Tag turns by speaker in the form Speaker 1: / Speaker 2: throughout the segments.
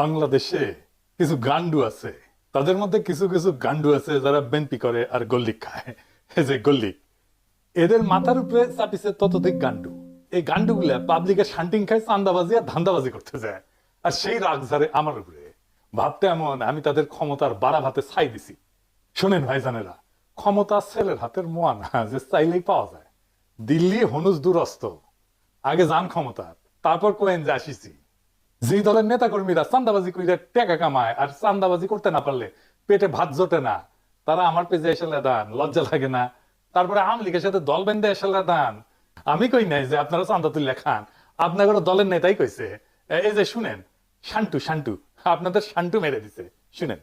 Speaker 1: বাংলাদেশে কিছু গান্ডু আছে। তাদের মধ্যে কিছু কিছু গান্ডু আছে যারা বেনপি করে আর গল্লিক খায়। যে গল্লিক এদের মাথার উপরে চাপিছে ততোধিক গান্ডু এই গান্ডুগুলা পাবলিকের শান্টিং খায়, চান্দাবাজি আর ধান্দাবাজি করতে যায়। আর সেই রাগ ঝাড়ে আমার উপরে। ভাবতে এমন, আমি তাদের ক্ষমতার বাড়া ভাতে ছাই দিছি। শোনেন ভাইজানেরা, ক্ষমতা ছেলের হাতের মোয়া না, যে চাইলেই পাওয়া যায়। দিল্লি হনুজ দুরস্ত। আগে যান ক্ষমতা তারপর কোয়েন যে আসিছি। যে দলের নেতা কর্মীরা চান্দাবাজি করে টাকা কামায় আর চান্দাবাজি করতে না পারলে পেটে ভাত জোটে না, তারা আমার পেজে এসে দান লজ্জা লাগে না। তারপরে আওয়ামী লীগের সাথে দল বেঁধে এসে দান আমি কই নাই যে আপনারা চান্দা তুলে খান। আপনাদের দলের নেতাই কইছে। এই যে শুনেন, শান্টু শান্টু, আপনাদের শান্টু মেরে দিছে। শুনেন।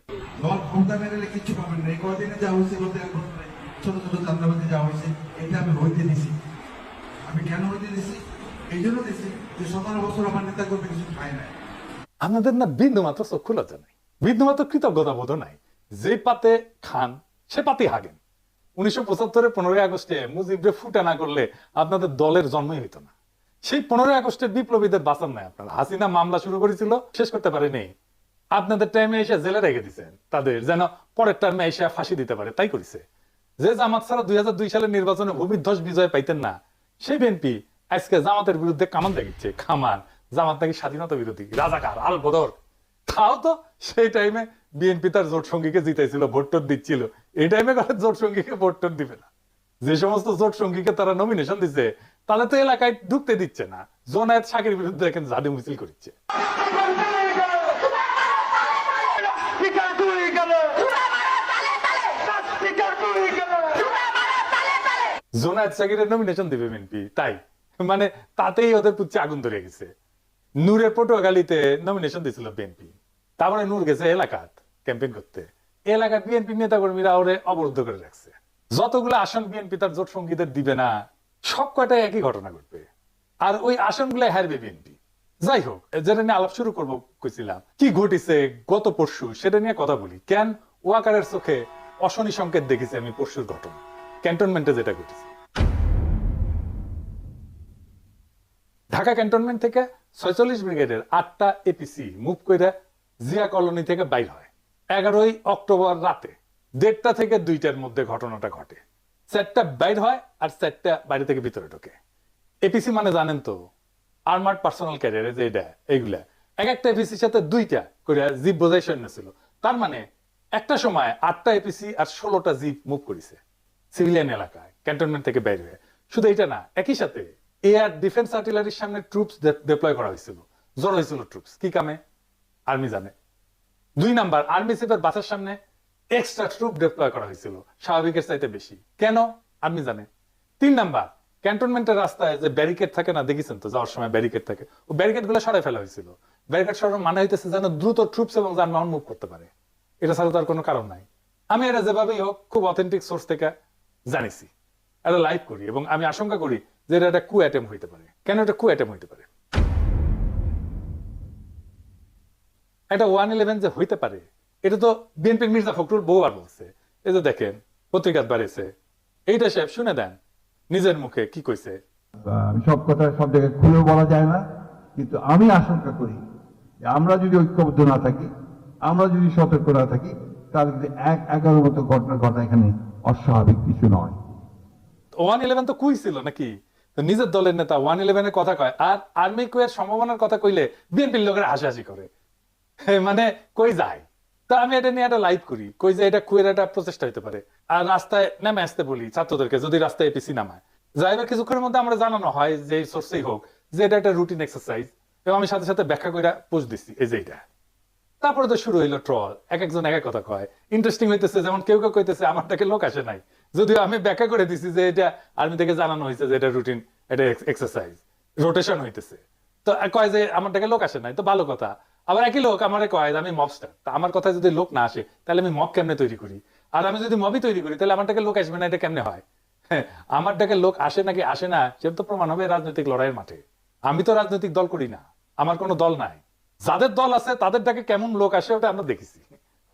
Speaker 2: আমি কেন হইতে দিছি? এই
Speaker 1: আপনাদের না বিন্দু মাত্র চক্ষু লজ্জা নাই। বিন্দু মাত্র কৃতজ্ঞতা বোধ নাই। যে পাতে খান, সে পাতে হাগেন। উনিশশো পঁচাত্তরের পনেরোই আগস্টে মুজিবরে ফুটা না করলে আপনাদের দলের জন্মই হইতো না। সেই পনেরোই আগস্টের বিপ্লবীদের বাঁচান নাই আপনারা। হাসিনা মামলা শুরু করেছিল, শেষ করতে পারেনি। আপনাদের টাইমে এসে জেলে রেখে দিচ্ছেন তাদের, যেন পরের টাইমে এসে ফাঁসি দিতে পারে। তাই করেছে। যে জামাত ছাড়া দুই সালের নির্বাচনে ভূমিধ্বস বিজয় পাইতেন না, সেই বিএনপি আজকে জামাতের বিরুদ্ধে কামান দেখিচ্ছে খামান জামাত নাকি স্বাধীনতা বিরোধী, রাজাকার, আল বদর। তাও তো সেই টাইমে বিএনপি তার জোট সঙ্গীকে জিতাইছিল, ভোট টোট দিচ্ছিল। এই টাইমে জোট সঙ্গীকে ভোট টোট দিবে না। যে সমস্ত জোট সঙ্গীকে তারা নমিনেশন দিচ্ছে তাহলে তো এলাকায় ঢুকতে দিচ্ছে না। জোনায়েত শাকের বিরুদ্ধে এখানে জাদু মিছিল করছে জোনায়েত শাকিরের নমিনেশন দিবে বিএনপি তাই। মানে তাতেই ওদের পুচ্ছে আগুন ধরে গেছে। নূরের পটুয়াখালীতে নমিনেশন দিয়েছিল বিএনপি তারপরে নূর গেছে এলাকাত ক্যাম্পেইন করতে। এলাকার বিএনপি নেতা কর্মীরা ওরে অবরুদ্ধ করে রাখছে। যতগুলো আসন বিএনপি তার জোট সঙ্গীদের দিবে না, সব কয়টাই একই ঘটনা ঘটবে। আর ওই আসনগুলো হারবে বিএনপি যাই হোক, যেটা নিয়ে আলাপ শুরু করব কইছিলাম, কি ঘটিছে গত পরশু, সেটা নিয়ে কথা বলি। কেন ওয়াকারের চোখে অশনি সংকেত দেখেছি আমি পরশুর ঘটনা। ক্যান্টনমেন্টে যেটা ঘটেছে। ঢাকা ক্যান্টনমেন্ট থেকে ছয়চল্লিশ ব্রিগেডের আটটা এপিসি মুভ করে জিয়া কলোনি থেকে বাইর হয়। এগারোই অক্টোবর রাতে দেড়টা থেকে দুইটার মধ্যে ঘটনাটা ঘটে। সেটটা বাইর হয় আর সেটটা বাইরে থেকে ভিতরে ঢোকে। এপিসি মানে জানেন তো আর্মার্ড পার্সোনাল ক্যারিয়ারে যে এটা, এইগুলা। এক একটা এপিসির সাথে দুইটা করে জিপ বোঝাই সৈন্য ছিল। তার মানে একটা সময় আটটা এপিসি আর ষোলোটা জিপ মুভ করেছে। সিভিলিয়ান এলাকায়, ক্যান্টনমেন্ট থেকে বাইর হয়ে। শুধু এটা না, একই সাথে এয়ার ডিফেন্স আর্টিলারির সামনে ট্রুপস ডিপ্লয় করা হয়েছিল। জোর হয়েছিল ট্রুপস কি কামে? আর্মি জানে। দুই নাম্বার আর্মি চিফের বাসার সামনে এক্সট্রা ট্রুপ ডিপ্লয় করা হয়েছিল। স্বাভাবিকের চাইতে বেশি। কেন? আর্মি জানে। তিন নাম্বার ক্যান্টনমেন্টের রাস্তায় যে ব্যারিকেড থাকে না, দেখেছেন তো? যাওয়ার সময় ব্যারিকেড থাকে। ও ব্যারিকেডগুলো সরাই ফেলা হয়েছিল। ব্যারিকেড সরানোর মানে হইতেছে যেন দ্রুত ট্রুপস এবং যানবাহন মুভ করতে পারে। এটা ছাড়া তার কোনো কারণ নাই। আমি এটা যেভাবেই হোক, খুব অথেন্টিক সোর্স থেকে জানিছি। এটা লাইভ করি এবং আমি আশঙ্কা করি যে এটা একটা কু অ্যাটেম্প হইতে পারে। কেন এটা কু অ্যাটেম্প হইতে পারে? এটা ওয়ান ইলেভেন যে হইতে পারে এটা তো বিএনপির মির্জা ফখরুল বহুবার বলছে। এই যে দেখেন পত্রিকাত বাড়িয়েছে। এইটা সাহেব শুনে দেন নিজের মুখে কি কইছে?
Speaker 3: আমি সব কথা সব জায়গায় খুলেও বলা যায় না কিন্তু আমি আশঙ্কা করি আমরা যদি ঐক্যবদ্ধ না থাকি আমরা যদি সতর্ক না থাকি তাহলে কিন্তু এক এগারোর মতো ঘটনা ঘটা এখানে অস্বাভাবিক কিছু নয়।
Speaker 1: ওয়ান ইলেভেন তো কুই ছিল নাকি? নিজের দলের নেতা ওয়ান ইলেভেনের কথা কয়, আর আর্মি কুয়ের সম্ভাবনার কথা কইলে বিএনপির লোকেরা হাসাহাসি করে। মানে কই যায়? তা আমি এটা নিয়ে একটা লাইভ করি, কই যে এটা কুয়ের একটা প্রচেষ্টা হতে পারে। আর রাস্তায় নেমে আসতে বলি ছাত্রদেরকে, যদি রাস্তায় এপিসি নামায়। যাইবার কিছুক্ষণের মধ্যে আমরা জানানো হয় যে সোর্সেই হোক, যে এটা একটা রুটিন এক্সারসাইজ এবং আমি সাথে সাথে ব্যাখ্যা করে পোস্ট দিচ্ছি এই যে এটা। তারপরে তো শুরু হইল ট্রল এক একজন এক এক কথা কয়। ইন্টারেস্টিং হইতেছে, যেমন কেউ কেউ কইতেছে আমার থেকে লোক আসে নাই। যদিও আমি ব্যাখ্যা করে দিছি যে এটা আর্মি থেকে জানানো হয়েছে যে এটা রুটিন এটা এক্সারসাইজ রোটেশন হইতেছে। তো কয় যে আমার থেকে লোক আসে নাই তো ভালো কথা। আবার একই লোক আমারে কয় যে আমি মবস্টার তা আমার কথায় যদি লোক না আসে তাহলে আমি মব কেমনে তৈরি করি? আর আমি যদি মবই তৈরি করি তাহলে আমার থেকে লোক আসবে না এটা কেমনে হয়? হ্যাঁ, আমার থেকে লোক আসে নাকি আসে না সেটা তো প্রমাণ হবে রাজনৈতিক লড়াইয়ের মাঠে। আমি তো রাজনৈতিক দল করি না আমার কোনো দল নাই। যাদের দল আছে তাদের ডাকে কেমন লোক আসে ওটা আমরা দেখেছি।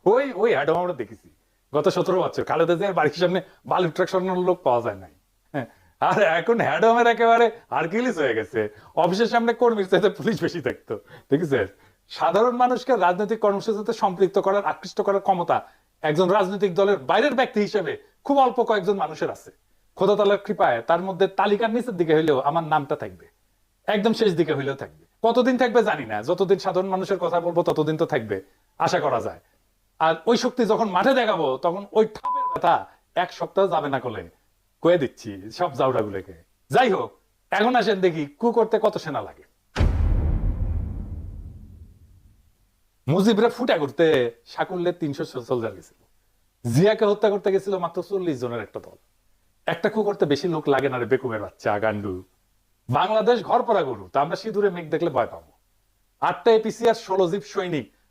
Speaker 1: ওই ওই অ্যাডম আমরা দেখেছি। গত সতেরো বছর। খালেদা জিয়ার বাড়ির সামনে বালু ট্রাক সরানোর লোক পাওয়া যায় নাই। হ্যাঁ, আর এখন হ্যাডমের একেবারে আর্কিলিস হয়ে গেছে। অফিসের সামনে কর্মীর চাইতে পুলিশ বেশি থাকতো দেখেছেন? সাধারণ মানুষকে রাজনৈতিক কর্মসূচিতে সম্পৃক্ত করার আকৃষ্ট করার ক্ষমতা একজন রাজনৈতিক দলের বাইরের ব্যক্তি হিসেবে খুব অল্প কয়েকজন মানুষের আছে। খোদা তালার কৃপায় তার মধ্যে তালিকার নিচের দিকে হইলেও আমার নামটা থাকবে। একদম শেষ দিকে হইলেও থাকবে। কতদিন থাকবে জানি না। যতদিন সাধারণ মানুষের কথা বলব ততদিন তো থাকবে। আশা করা যায়। আর ওই শক্তি যখন মাঠে দেখাবো, তখন ওই ঠাপের ব্যথা এক সপ্তাহ যাবে না কলে। কয়ে দিচ্ছি সব জাউডা গুলোকে যাই হোক, এখন আসেন দেখি কু করতে কত সেনা লাগে। মুজিবরা ফুটা করতে সাকুল্যে তিনশো সোলজার গেছিল। জিয়াকে হত্যা করতে গেছিল মাত্র চল্লিশ জনের একটা দল। একটা কু করতে বেশি লোক লাগে না রে বেকুবের বাচ্চা, গান্ডু। বাংলাদেশ ঘর পড়া গরু, তা আমরা সিঁদুরে মেঘ দেখলে ভয় পাবো। আটটা এপিসি আর ষোলো জীব সৈনিক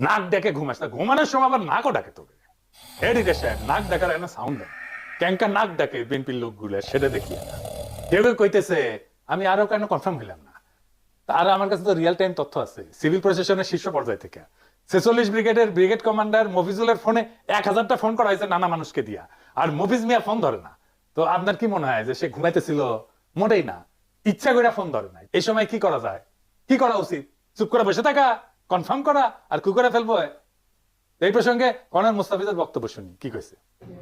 Speaker 1: নাক ডেকে ঘুমাস। না ঘুমানোর সময় আবার নাকও ডাকে তোকে। এডিটে সাহেব, নাক ডাকার একটা সাউন্ড ক্যাঙ্কা নাক ডাকে, বিএনপির লোকগুলো, সেটা দেখি কেউ কইতেছে, আমি আরও কেন কনফার্ম হইলাম না? আর আমার কাছে তো রিয়েল টাইম তথ্য আছে। সিভিল প্রশাসনের শীর্ষ পর্যায় থেকে। ছেচল্লিশ ব্রিগেডের ব্রিগেড কমান্ডার মফিজুলের ফোনে এক হাজারটা ফোন করা হয়েছে নানা মানুষকে দিয়া। আর মফিজ মিয়া ফোন ধরে না। তো আপনার কি মনে হয় যে সে ঘুমাইতেছিল? মোটেই না। ইচ্ছা করে ফোন ধরে নাই। এই সময় কি করা যায়? কি করা উচিত? চুপ করে বসে থাকা। কনফার্ম করা আর কি করে ফেলব? এই প্রসঙ্গে কর্নেল মুস্তাফিজের বক্তব্য শুনি। কি কইছে?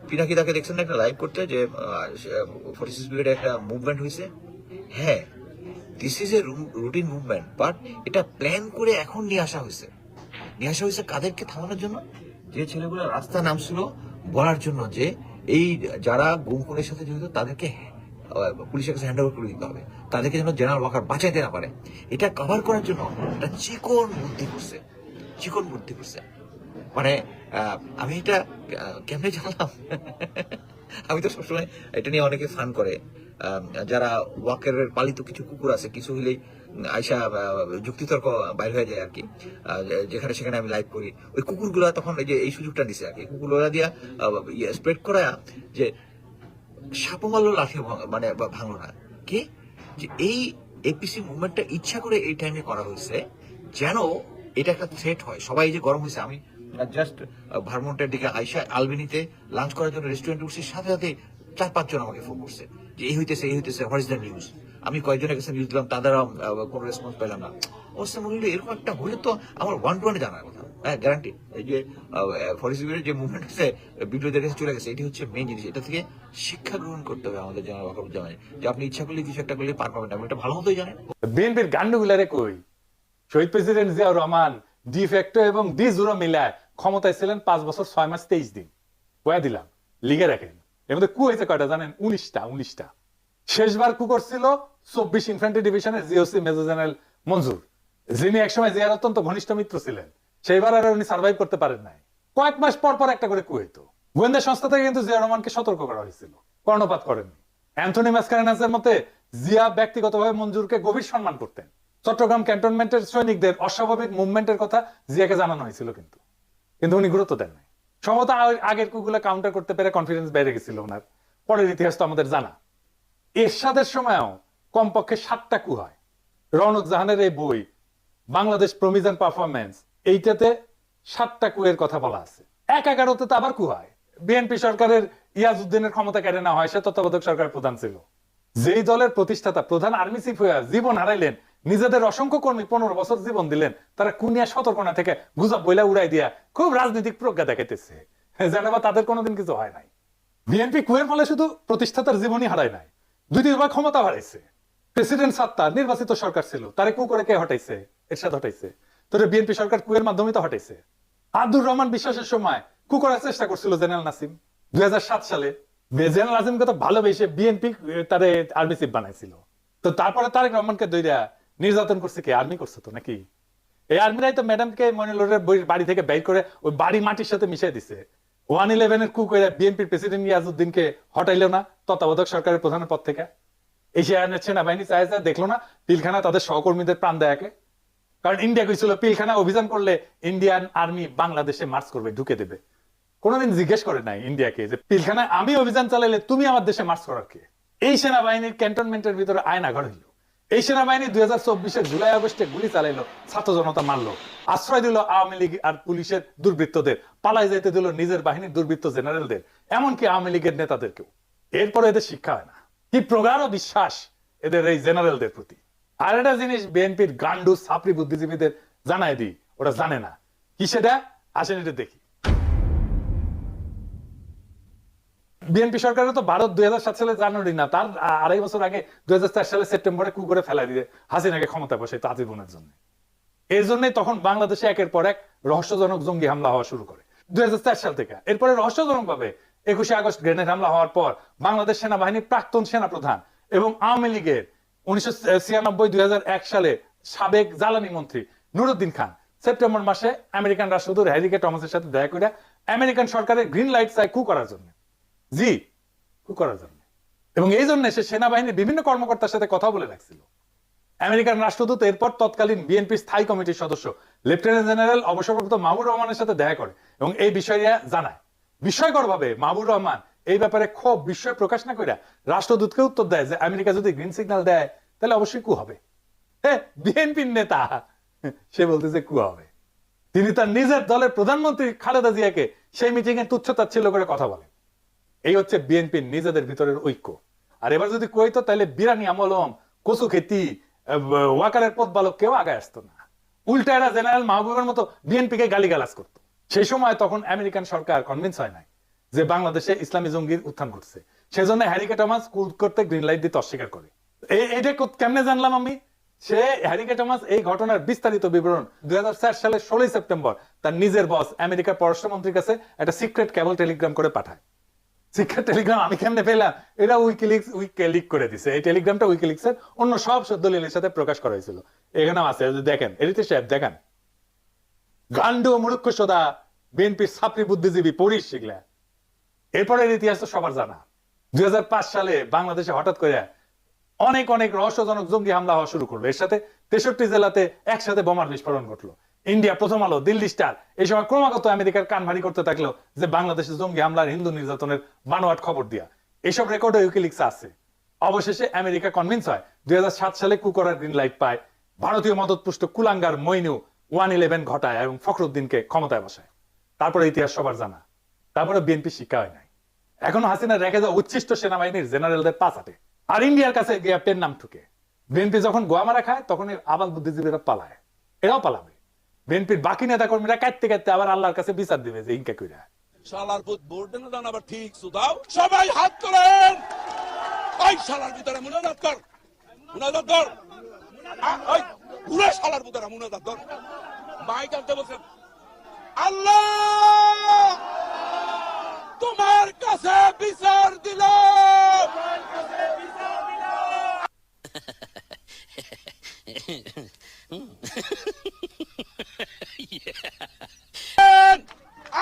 Speaker 4: পিনাকি তাকে দেখছেন একটা লাইভ করতে যে ফোর্টি সিক্স একটা মুভমেন্ট হয়েছে হ্যাঁ this is a routine movement but এটা প্ল্যান করে এখন নিয়ে আসা হয়েছে নিয়ে আসা হয়েছে কাদেরকে থামানোর জন্য? যে ছেলেগুলো রাস্তা নামছিল বলার জন্য যে, এই যারা গুম খুনের সাথে জড়িত তাদেরকে পুলিশের কাছে হ্যান্ড ওভার করে দিতে হবে। তাদেরকে যেন জেনারেল ওয়াকার বাঁচাইতে না পারে। এটা কভার করার জন্য একটা চিকন বুদ্ধি করছে। চিকন বুদ্ধি করছে। মানে আমি এটা কেমনে জানলাম? আমি তো সবসময় এটা নিয়ে অনেকে ফান করে। যারা ওয়াকের পালিত কিছু কুকুর আছে কিছু হইলেই আহ, যুক্তিতর্ক বাইর হয়ে যায় আর কি যেখানে সেখানে আমি লাইভ করি। ওই কুকুরগুলা তখন এই যে এই সুযোগটা দিছে আর কি কুকুরগুলা দিয়া স্প্রেড করা যে সাপও মারলো লাঠি মানে ভাঙলো না। কি? যে এই এপিসি মুভমেন্টটা ইচ্ছা করে এই টাইমে করা হয়েছে, যেন এটা একটা থ্রেট হয়। সবাই যে গরম হয়েছে, আমি জাস্ট ভারমন্টের দিকে আইসা আলবেনিতে লাঞ্চ করার জন্য রেস্টুরেন্ট উঠছি, সাথে সাথে চার পাঁচজন আমাকে ফোন করছে, যে এই হইতেছে এই হইতেছে হোয়াট ইজ দ্য নিউজ আমি কয়েকজনের কাছে নিউজ দিলাম তাদের কোনো রেসপন্স পেলাম না। অবস্থা মনে হলো এরকম একটা হলে তো আমার ওয়ান টু ওয়ানে জানার কথা। হ্যাঁ গ্যারান্টি এই যে যে মুভমেন্ট বিপ্লবীদের কাছে চলে গেছে, এটি হচ্ছে মেইন জিনিস। এটা থেকে শিক্ষা গ্রহণ করতে হবে আমাদের ওয়াকারুজ্জামানের যে আপনি ইচ্ছা করলে কিছু একটা করলে পার পাবেন না এটা ভালো জানেন।
Speaker 1: বিএনপির কই? শহীদ প্রেসিডেন্ট জিয়াউর রহমান এবং জুরো মিলায় ক্ষমতায় ছিলেন পাঁচ বছর ছয় মাস তেইশ দিন। কয়া দিলাম? লিগে রাখেন। এর মধ্যে কু হয়েছে কয়টা জানেন? উনিশটা উনিশটা। শেষবার কু করছিল চব্বিশ ইনফ্যান্ট্রি ডিভিশনের জিওসি মেজর জেনারেল মঞ্জুর, যিনি একসময় জিয়ার অত্যন্ত ঘনিষ্ঠ মিত্র ছিলেন। সেইবার আর উনি সার্ভাইভ করতে পারেন নাই। কয়েক মাস পর পর একটা করে কু গোয়েন্দা সংস্থা থেকে কিন্তু জিয়া রহমানকে সতর্ক করা হয়েছিল। কর্ণপাত করেননি। অ্যান্থনি মাসকারেনাসের মতে জিয়া ব্যক্তিগতভাবে মঞ্জুরকে গভীর সম্মান করতেন। চট্টগ্রাম ক্যান্টনমেন্টের সৈনিকদের অস্বাভাবিক মুভমেন্টের কথা জিয়াকে জানানো হয়েছিল কিন্তু। কিন্তু উনি গুরুত্ব দেন নাই। সম্ভবত আগের কুগুলা কাউন্টার করতে পেরে কনফিডেন্স বেড়ে গেছিল ওনার। পরের ইতিহাস তো আমাদের জানা। এরশাদের সময়ও কমপক্ষে সাতটা কু হয়। রৌনক জাহানের এই বই, বাংলাদেশ প্রমিজ অ্যান্ড পারফরমেন্স এইটাতে সাতটা কুয়ের কথা বলা আছে। এক এগারোতে তো আবার কু হয়। বিএনপি সরকারের ইয়াজউদ্দিনের ক্ষমতা কেড়ে নেওয়া হয়, সে তত্ত্বাবধায়ক সরকার প্রধান ছিল। যেই দলের প্রতিষ্ঠাতা, প্রধান আর্মি চিফ হয়ে জীবন হারাইলেন, নিজেদের অসংখ্য কর্মী পনেরো বছর জীবন দিলেন, তারা কুনিয়া সতর্কনা থেকে গুজব বইলা উড়াই দিয়া খুব রাজনৈতিক প্রজ্ঞা দেখাইতেছে। যেন বা তাদের কোনোদিন কিছু হয় নাই। বিএনপি কুয়ের ফলে শুধু প্রতিষ্ঠাতার জীবনই হারায় নাই দুই তিনবার ক্ষমতা হারাইছে। প্রেসিডেন্ট সাত্তার নির্বাচিত সরকার ছিল, তারে কু করে কে হটাইছে? এরশাদ হটাইছে। তোরে বিএনপি সরকার কুয়ের মাধ্যমে তো হটাইছে। আব্দুর রহমান বিশ্বাসের সময় কু করার চেষ্টা করছিল জেনারেল নাসিম। দুই সালে জেনারেল আসিমকে তো ভালোবেসে বিএনপি তারে আর্মি চিফ বানাইছিল। তো তারপরে তারেক রহমানকে দইরা নির্যাতন করছে কি? আর্মি করছে তো নাকি? এই আর্মিরাই তো ম্যাডামকে মনিলরের বাড়ি থেকে বের করে ওই বাড়ি মাটির সাথে মিশিয়ে দিছে। ওয়ান ইলেভেনের কু করে বিএনপির প্রেসিডেন্ট ইয়াজউদ্দিনকে হটাইলো না তত্ত্বাবধায়ক সরকারের প্রধানের পদ থেকে। এশিয়া সেনাবাহিনী চাইছে দেখল না, পিলখানা তাদের সহকর্মীদের প্রাণ দেয়াকে কারণ ইন্ডিয়া কইছিল, পিলখানা অভিযান করলে ইন্ডিয়ান আর্মি বাংলাদেশে মার্চ করবে, ঢুকে দেবে। কোনোদিন জিজ্ঞেস করে নাই ইন্ডিয়াকে যে, পিলখানায় আমি অভিযান চালাইলে তুমি আমার দেশে মার্চ করার কে? এই সেনাবাহিনীর ক্যান্টনমেন্টের ভিতরে আয়না ঘর হইল। এই সেনাবাহিনী দুই হাজার চব্বিশের জুলাই আগস্টে গুলি চালাইলো, ছাত্র জনতা মারলো, আশ্রয় দিল আওয়ামী লীগ আর পুলিশের দুর্বৃত্তদের, পালাই যাইতে দিল নিজের বাহিনীর দুর্বৃত্ত জেনারেলদের, এমনকি আওয়ামী লীগের নেতাদেরকেও। এরপরে এদের শিক্ষা হয় না। কি প্রগাঢ় বিশ্বাস এদের এই জেনারেলদের প্রতি। আর একটা জিনিস বিএনপির গান্ডু সাপড়ি বুদ্ধিজীবীদের জানাই দিই, ওরা জানে না। কি সেটা? আসেন এটা দেখি। বিএনপি সরকারের তো ভারত দুই সালে জানুয়ারি না, তার আড়াই বছর আগে দুই চার সালে সেপ্টেম্বরে কু করে ফেলা দিয়ে হাসিনাকে ক্ষমতা বসে তাজিবনের জন্য। এর জন্যই তখন বাংলাদেশে একের পর এক রহস্যজনক জঙ্গি হামলা হওয়া শুরু করে। দুই হাজার চার সাল থেকে। এরপরে রহস্যজনক ভাবে একুশে আগস্ট গ্রেনেড হামলা হওয়ার পর বাংলাদেশ সেনাবাহিনীর প্রাক্তন সেনাপ্রধান এবং আওয়ামী লীগের উনিশশো সালে সাবেক জ্বালানি মন্ত্রী নুরুদ্দিন খান। সেপ্টেম্বর মাসে আমেরিকান রাষ্ট্রদূত হ্যারিকে টমাসের সাথে দেখা করে আমেরিকান সরকারের গ্রিন লাইট চাই কু করার জন্য। জি, কু করার জন্য। এবং এই জন্য সে সেনাবাহিনীর বিভিন্ন কর্মকর্তার সাথে কথা বলে রাখছিল। আমেরিকান রাষ্ট্রদূত এরপর তৎকালীন বিএনপি স্থায়ী কমিটির সদস্য, লেফটেন্যান্ট জেনারেল অবসরপ্রাপ্ত মাহবুর রহমানের সাথে দেখা করে এবং এই বিষয়টা জানায়। বিস্ময়কর ভাবে মাহবুর রহমান এই ব্যাপারে ক্ষোভ বিস্ময় প্রকাশ না করে রাষ্ট্রদূতকে উত্তর দেয় যে আমেরিকা যদি গ্রিন সিগন্যাল দেয়, তাহলে অবশ্যই কু হবে। হ্যাঁ বিএনপির নেতা, সে বলতেছে কু হবে। তিনি তার নিজের দলের প্রধানমন্ত্রী খালেদা জিয়াকে সেই মিটিং এ তুচ্ছতাচ্ছিল্য করে কথা বলেন। এই হচ্ছে বিএনপির নিজেদের ভিতরের ঐক্য। আর এবার যদি কইতো তাহলে বিরানি আমলম কচু খেতি ওয়াকারের পথ বালক কেউ আগে আসতো না। উল্টা এরা জেনারেল মাহবুবের মতো বিএনপি কে গালিগালাজ করতো। সেই সময় তখন আমেরিকান সরকার কনভিন্স হয় নাই। যে বাংলাদেশে ইসলামী জঙ্গির উত্থান ঘটছে। সেজন্য হ্যারিকে টমাস কুল করতে গ্রিন লাইট দিতে অস্বীকার করে। এটা কেমনে জানলাম আমি? সে হ্যারিকে টমাস এই ঘটনার বিস্তারিত বিবরণ দুই সালের ষোলোই সেপ্টেম্বর তার নিজের বস, আমেরিকার পররাষ্ট্রমন্ত্রীর কাছে একটা সিক্রেট কেবল টেলিগ্রাম করে পাঠায়। সিক্রেট টেলিগ্রাম আমি কেমনে পেলাম? এটা উইকিলিক্স উইকিলিক করে দিছে। এই টেলিগ্রামটা উইকিলিক্স এর অন্য সব দলিলের সাথে প্রকাশ করা হয়েছিল। এখানে আছে দেখেন, এরিতে সাহেব, দেখেন। গান্ডু মূর্খ সদা, বিএনপির ছাত্রী, বুদ্ধিজীবী পড়িস শিখলে এরপরের ইতিহাস তো সবার জানা। দুই হাজার পাঁচ সালে বাংলাদেশে হঠাৎ করে অনেক অনেক রহস্যজনক জঙ্গি হামলা হওয়া শুরু করল। এর সাথে তেষট্টি জেলাতে একসাথে বোমার বিস্ফোরণ ঘটলো। ইন্ডিয়া, প্রথম আলো, দিল্লি স্টার, এই সময় ক্রমাগত আমেরিকার কান ভারী করতে থাকল যে বাংলাদেশে জঙ্গি হামলার হিন্দু নির্যাতনের বানোয়াট খবর দিয়া এইসব রেকর্ড উইকিলিক্স আছে। অবশেষে আমেরিকা কনভিন্স হয়, দুই হাজার সাত সালে কুকরার গ্রিন লাইট পায়, ভারতীয় মদতপুষ্ট কুলাঙ্গার মইনু ওয়ান ইলেভেন ঘটায় এবং ফখরুদ্দিনকে ক্ষমতায় বসায়। তারপরে ইতিহাস সবার জানা। তারপরে বিএনপি শিক্ষা হয় নাই। এখনও হাসিনা রেখে যাওয়া উচ্ছিষ্ট সেনাবাহিনীর জেনারেলদের পাঁচ হাতে আর ইন্ডিয়ার কাছে গিয়ে পেন নাম ঠুকে। বিএনপি যখন গোয়া মারা খায় তখন আবাল বুদ্ধিজীবীরা পালায়। এরাও পালাবে। বিএনপির বাকি নেতা কর্মীরা কাটতে কাটতে আবার আল্লাহর কাছে বিচার দিবে যে ইনকা কইরা।
Speaker 5: আল্লাহ! তোমার কাছে বিচার দিল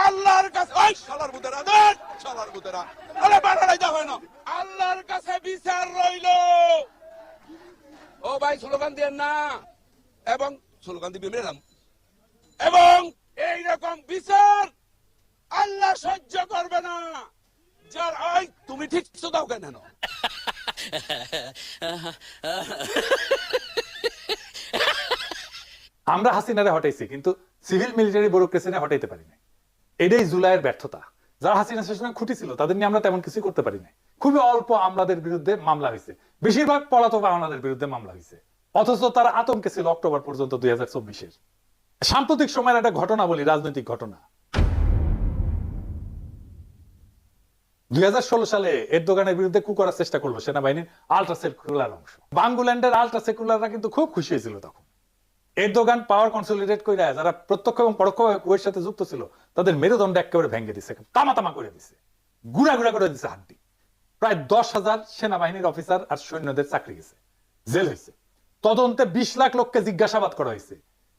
Speaker 5: আল্লাহর কাছে ওই শালার বুতেরা দেন শালার বুতেরা আরে বাড়াই দা হয় না। আল্লাহর কাছে বিচার রইল। ও ভাই স্লোগান দেন না। এবং স্লোগান দিবি মেরাম এবং এই রকম বিচার আল্লাহ সহ্য করবে না যার ওই তুমি ঠিক দাও কেন
Speaker 1: আমরা হাসিনারে হটাইছি, কিন্তু সিভিল মিলিটারি ব্যুরোক্রেসিনে হটাইতে পারি নাই। এটাই জুলাইয়ের ব্যর্থতা। যারা হাসিনা সময় খুঁটি ছিল, তাদের নিয়ে আমরা তেমন কিছু করতে পারি নাই। খুবই অল্প আমলাদের বিরুদ্ধে মামলা হয়েছে। বেশিরভাগ পলাতক আমলাদের বিরুদ্ধে মামলা হয়েছে। অথচ তারা আতঙ্কে ছিল অক্টোবর পর্যন্ত দুই হাজার চব্বিশের। সাম্প্রতিক সময়ের একটা ঘটনা বলি, রাজনৈতিক ঘটনা। দুই সালে এর দোকানের বিরুদ্ধে কু করার চেষ্টা করল সেনাবাহিনীর আলট্রা সেকুলার অংশ। বাঙ্গুল্যান্ডের আলট্রা সেকুলাররা কিন্তু খুব খুশি হয়েছিল তখন। এরদোগান পাওয়ার কনসলিডেট করে যারা প্রত্যক্ষ এবং পরোক্ষভাবে কুয়ের সাথে যুক্ত ছিল, তাদের মেরুদণ্ড একেবারে ভেঙে দিছে তামা তামা করে দিছে গুড়া গুড়া করে দিছে হাড্ডি। প্রায় দশ হাজার সেনাবাহিনীর অফিসার আর সৈন্যদের চাকরি গেছে, জেল হয়েছে তদন্তে বিশ লাখ লোককে জিজ্ঞাসাবাদ করা হয়েছে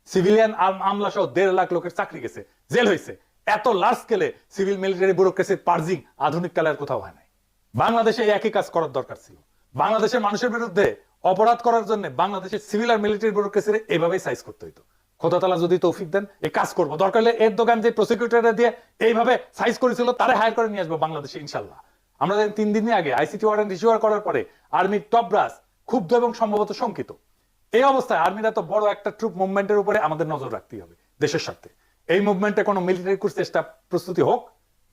Speaker 1: সিভিলিয়ান আমলা সহ দেড় লাখ লোকের চাকরি গেছে, জেল হয়েছে এত লার্জ স্কেলে সিভিল মিলিটারি ব্যুরোক্রেসির পার্জিং আধুনিক কালে আর কোথাও হয় নাই। বাংলাদেশে একই কাজ করার দরকার ছিল। বাংলাদেশের মানুষের বিরুদ্ধে অপরাধ করার জন্য বাংলাদেশের সিভিল আর মিলিটারি ব্যুরোক্রেসির এইভাবেই সাইজ করতে হইতো। খোদা তালা যদি তৌফিক দেন এই কাজ করব। দরকার হলে এর দোকান যে প্রসিকিউটর দিয়ে এইভাবে সাইজ করেছিল, তারে হায়ার করে নিয়ে আসব বাংলাদেশে, ইনশাল্লাহ। আমরা তিন দিন আগে আইসিটি ওয়ারেন্ট ইস্যুয়ার করার পরে আর্মির টপ ব্রাস ক্ষুব্ধ এবং সম্ভবত শঙ্কিত। এই অবস্থায় আর্মির এত বড় একটা ট্রুপ মুভমেন্টের উপরে আমাদের নজর রাখতে হবে, দেশের স্বার্থে। এই মুভমেন্টে কোনো মিলিটারি কোর্স চেষ্টা প্রস্তুতি হোক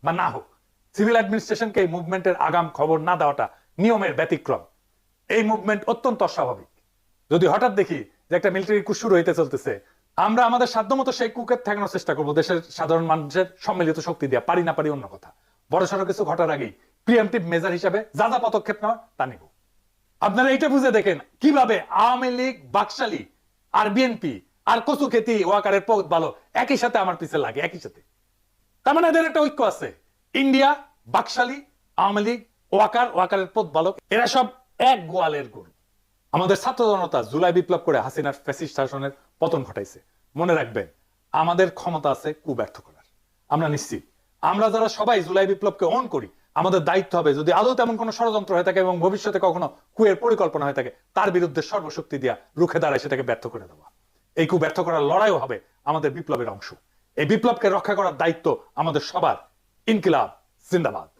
Speaker 1: বা না হোক সিভিল অ্যাডমিনিস্ট্রেশনকে এই মুভমেন্টের আগাম খবর না দেওয়াটা নিয়মের ব্যতিক্রম। এই মুভমেন্ট অত্যন্ত অস্বাভাবিক। যদি হঠাৎ দেখি যে একটা মিলিটারি কুশ শুরু হইতে চলতেছে, আমরা আমাদের সাধ্যমতো সেই কুকের ঠেকানোর চেষ্টা করব দেশের সাধারণ মানুষের সম্মিলিত শক্তি দিয়া, পারি না পারি অন্য কথা। বড় সড়ো কিছু ঘটার আগেই প্রিএমটিভ মেজার হিসাবে যা যা পদক্ষেপ নেওয়া, তা নিব। আপনারা এইটা বুঝে দেখেন কীভাবে আওয়ামী লীগ, বাকশালী আর বিএনপি আর কচু খেতি ওয়াকারের পথ ভালো। একই সাথে আমার পিছে লাগে, একই সাথে। তার মানে এদের একটা ঐক্য আছে। ইন্ডিয়া, বাকশালী, আওয়ামী লীগ, ওয়াকার, ওয়াকারের পথ বালক এরা সব এক গোয়ালের গরু আমাদের ছাত্র জনতা জুলাই বিপ্লব করে হাসিনার ফ্যাসিস্ট শাসনের পতন ঘটাইছে। মনে রাখবেন, আমাদের ক্ষমতা আছে কু ব্যর্থ করার। আমরা নিশ্চিত। আমরা যারা সবাই জুলাই বিপ্লবকে অন করি, আমাদের দায়িত্ব হবে যদি আদৌ তেমন কোনো ষড়যন্ত্র হয়ে থাকে এবং ভবিষ্যতে কখনো কুয়ের পরিকল্পনা হয়ে থাকে, তার বিরুদ্ধে সর্বশক্তি দিয়া রুখে দাঁড়ায় সেটাকে ব্যর্থ করে দেওয়া। এই কু ব্যর্থ করার লড়াইও হবে আমাদের বিপ্লবের অংশ। এই বিপ্লবকে রক্ষা করার দায়িত্ব আমাদের সবার। ইনকিলাব, জিন্দাবাদ।